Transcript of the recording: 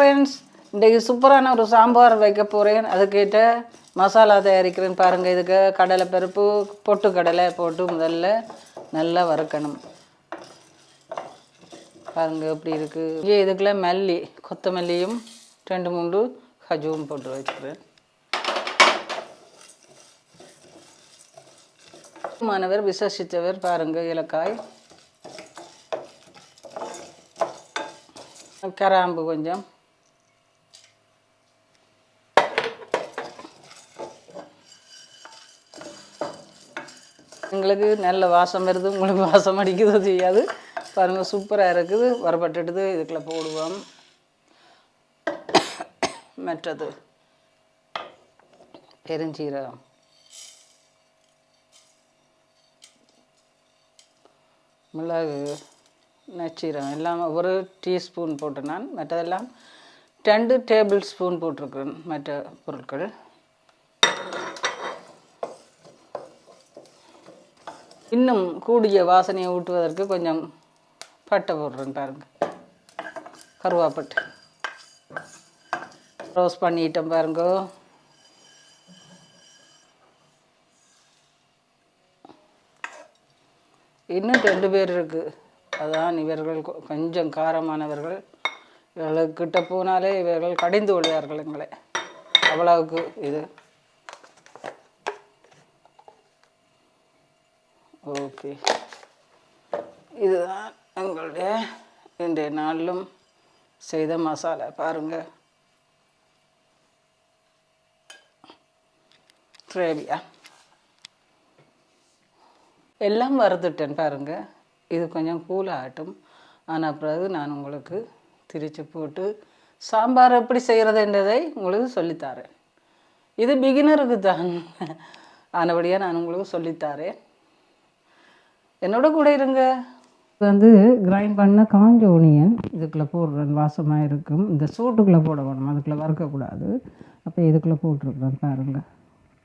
Friends இன்றைக்கு சூப்பரான ஒரு சாம்பார் வைக்க போகிறேன் அதுக்கிட்ட மசாலா தயாரிக்கிறேன் பாருங்கள் இதுக்கு கடலை பருப்பு பொட்டு கடலை போட்டு முதல்ல நல்லா வறுக்கணும். பாருங்கள் எப்படி இருக்குது இங்கே இதுக்குள்ள மல்லி கொத்தமல்லியும் ரெண்டு மூன்று கஜுவும் போட்டு வச்சுக்கிறேன். மாணவர் விசேஷித்தவர் பாருங்கள் இலக்காய் கராம்பு கொஞ்சம். எங்களுக்கு நல்ல வாசம் வருது உங்களுக்கு வாசம் அடிக்குதோ செய்யாது பாருங்கள் சூப்பராக இருக்குது. வரப்பட்டுடுது இதுக்குள்ளே போடுவோம். மற்றது பெருஞ்சீரகம். மிளகு நச்சீரகம் எல்லாம் ஒரு டீஸ்பூன் போட்டு நான் மற்றதெல்லாம் ரெண்டு டேபிள் ஸ்பூன் போட்டிருக்கிறேன் மற்ற பொருட்கள். இன்னும் கூடிய வாசனையை ஊட்டுவதற்கு கொஞ்சம் பட்டை போடுறேன் பாருங்க. கருவாப்பட்டு. ரோஸ் பண்ணிட்டோம் பாருங்க. இன்னும் ரெண்டு பேர் இருக்குது அதான் இவர்கள் கொ- கொஞ்சம் காரமானவர்கள். இவர்களுக்கிட்ட போனாலே இவர்கள் கடிந்து கொள்வார்கள் எங்களை. அவ்வளவுக்கு இது. ஓகே. இதுதான் எங்களுடைய இன்றைய நாளிலும் செய்த மசாலா. பாருங்கள் கிரேவியா எல்லாம் வறுத்துட்டேன் பாருங்கள் இது கொஞ்சம் கூலாகட்டும் ஆனால் பிறகு நான் உங்களுக்கு திரிச்சு போட்டு சாம்பார் எப்படி செய்கிறதுன்றதை உங்களுக்கு சொல்லித்தாரேன் இது பிகினருக்கு தான். ஆனபடியாக நான் உங்களுக்கு சொல்லித்தாரேன் என்னோட கூட இருங்க. இது வந்து கிரைண்ட் பண்ண காஞ்ச ஒனியன் இதுக்குள்ளே போடுறேன் வாசமாக இருக்கும். இந்த சூட்டுக்குள்ளே போட வேணும். அதுக்குள்ளே வறுக்கக்கூடாது. அப்போ இதுக்குள்ளே போட்டிருக்கிறேன் பாருங்கள்